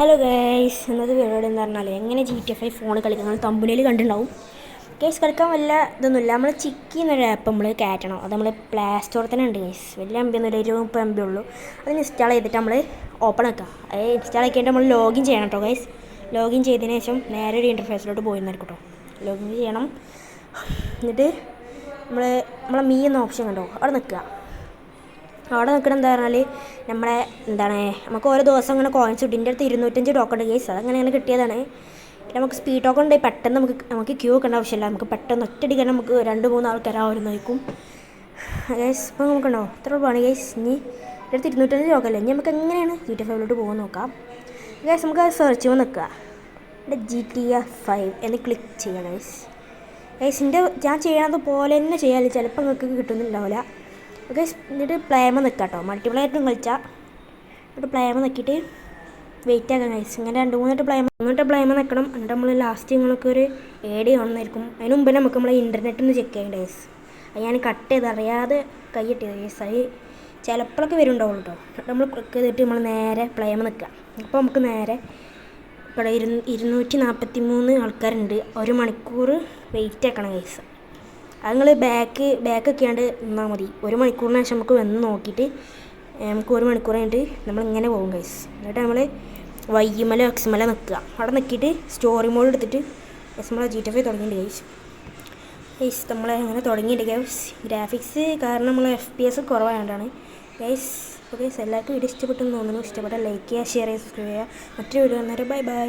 Hello guys എന്നത് പരിപാടി എന്ന് പറഞ്ഞാൽ എങ്ങനെ G T F I phone നമ്മൾ തമ്പുനയിൽ കണ്ടിട്ടുണ്ടാവും. ഗൈസ് കളിക്കാൻ വല്ല ഇതൊന്നുമില്ല നമ്മൾ ചിക്കി എന്നൊരു ആപ്പ് നമ്മൾ കയറ്റണം. അത് നമ്മൾ പ്ലേ സ്റ്റോറിൽ തന്നെ ഉണ്ട് ഗൈസ് വലിയ എം ബി ഒന്നുമില്ല ഒരു മുപ്പത് എം ബി ഉള്ളൂ. അത് ഇൻസ്റ്റാൾ ചെയ്തിട്ട് നമ്മൾ ഓപ്പൺ ആക്കുക അത് ഇൻസ്റ്റാൾ ആക്കിയിട്ട് നമ്മൾ ലോഗിൻ ചെയ്യണം കേട്ടോ ഗൈസ് ലോഗിൻ ചെയ്തതിന് ശേഷം നേരെ ഒരു ഇന്റർഫേസിലോട്ട് പോയിരുന്നായിരിക്കും കേട്ടോ ലോഗിൻ ചെയ്യണം. എന്നിട്ട് നമ്മൾ നമ്മളെ മീ എന്ന ഓപ്ഷൻ കണ്ടോ? അവിടെ നിൽക്കുക. അവിടെ നിൽക്കണം എന്താ പറഞ്ഞാൽ നമ്മളെ എന്താണ് നമുക്ക് ഓരോ ദിവസം ഇങ്ങനെ കോയിൻസ് കിട്ടും എന്റെ അടുത്ത് ഇരുന്നൂറ്റഞ്ച് ടോക്കൺ ഉണ്ട് കേസ് അതങ്ങനെ അങ്ങനെ കിട്ടിയതാണ്. നമുക്ക് സ്പീഡ് ടോക്കൺ ഉണ്ടെങ്കിൽ പെട്ടെന്ന് നമുക്ക് നമുക്ക് ക്യൂ വെക്കേണ്ട ആവശ്യമില്ല. നമുക്ക് പെട്ടെന്ന് ഒറ്റയടിക്കാൻ നമുക്ക് രണ്ട് മൂന്ന് ആൾക്കാർ ആവുന്നതായിരിക്കും. ഗൈസ് ഇപ്പോൾ നമുക്കുണ്ടോ? ഇത്ര രൂപയാണ് ഗൈസ് ഇനി എന്റെ അടുത്ത് ഇരുന്നൂറ്റഞ്ച് ടോക്കൺ അല്ലേ? ഇനി നമുക്ക് എങ്ങനെയാണ് ജി ടി ഫൈവിലോട്ട് പോകാൻ നോക്കാം. ഗൈസ് നമുക്ക് സെർച്ച് ചെയ്യുമ്പോൾ നിൽക്കുക. ഇവിടെ ജി ടി എഫ് ഫൈവ് എന്ന് ക്ലിക്ക് ചെയ്യണം ഗൈസ് എന്റെ ഞാൻ ചെയ്യണത് പോലെ തന്നെ ചെയ്യാൻ ചിലപ്പോൾ നിങ്ങൾക്ക് കിട്ടുന്നുണ്ടാവില്ല. ഓക്കെ എന്നിട്ട് പ്ലേമ നിൽക്കാം കേട്ടോ മൾട്ടിപ്ലയറിനും കളിച്ചാൽ എന്നിട്ട് പ്ലേമ നിൽക്കിയിട്ട് വെയിറ്റ് ആക്കാൻ കഴിച്ചു ഇങ്ങനെ രണ്ട് മൂന്നിട്ട് പ്ലേമ മൂന്നിട്ട് പ്ലേമ നിൽക്കണം എന്നിട്ട് നമ്മൾ ലാസ്റ്റ് നിങ്ങൾക്ക് ഒരു ഏടി കാണുന്നതായിരിക്കും അതിന് മുമ്പ് നമുക്ക് നമ്മളെ ഇന്റർനെറ്റിൽ ഒന്ന് ചെക്ക് ചെയ്യേണ്ട കേസ് അത് ഞാൻ കട്ട് ചെയ്ത് അറിയാതെ കൈ കിട്ടിയത് കേസ് അത് ചിലപ്പോഴൊക്കെ വരുന്നുണ്ടാവുള്ളൂ കേട്ടോ നമ്മൾ ക്ലിക്ക് ചെയ്തിട്ട് നമ്മൾ നേരെ പ്ലേമ നിൽക്കുക അപ്പോൾ നമുക്ക് നേരെ ഇവിടെ ഇരു ഇരുന്നൂറ്റി നാൽപ്പത്തി മൂന്ന് ആൾക്കാരുണ്ട്. ഒരു മണിക്കൂർ വെയിറ്റ് ആക്കണം കേസ് അത് നിങ്ങൾ ബാക്ക് ബാക്കൊക്കെ ആണ്ട് നിന്നാൽ മതി. ഒരു മണിക്കൂറിന് ശേഷം നമുക്ക് വന്ന് നോക്കിയിട്ട് നമുക്ക് ഒരു മണിക്കൂർ കഴിഞ്ഞിട്ട് നമ്മൾ ഇങ്ങനെ പോകും ഗൈസ് എന്നിട്ട് നമ്മൾ വൈമല എക്സ്മല നിൽക്കുക അവിടെ നിൽക്കിയിട്ട് സ്റ്റോറി മോഡ് എടുത്തിട്ട് നമ്മളെ ജി ടി എഫ് തുടങ്ങിയിട്ടുണ്ട് ഗൈസ് ഗൈസ് നമ്മൾ അങ്ങനെ തുടങ്ങിയിട്ടുണ്ട് ഗൈസ് ഗ്രാഫിക്സ് കാരണം നമ്മൾ എഫ് പി എസ് കുറവായതുകൊണ്ടാണ് ഗൈസ് ഓക്കെ എല്ലാവർക്കും വീഡിയോ ഇഷ്ടപ്പെട്ടെന്ന് തോന്നുന്നു. ഇഷ്ടപ്പെട്ട ലൈക്ക് ചെയ്യുക ഷെയർ ചെയ്യുക സബ്സ്ക്രൈബ് ചെയ്യുക. മറ്റൊരു വീഡിയോ വന്നേരം ബൈ ബൈ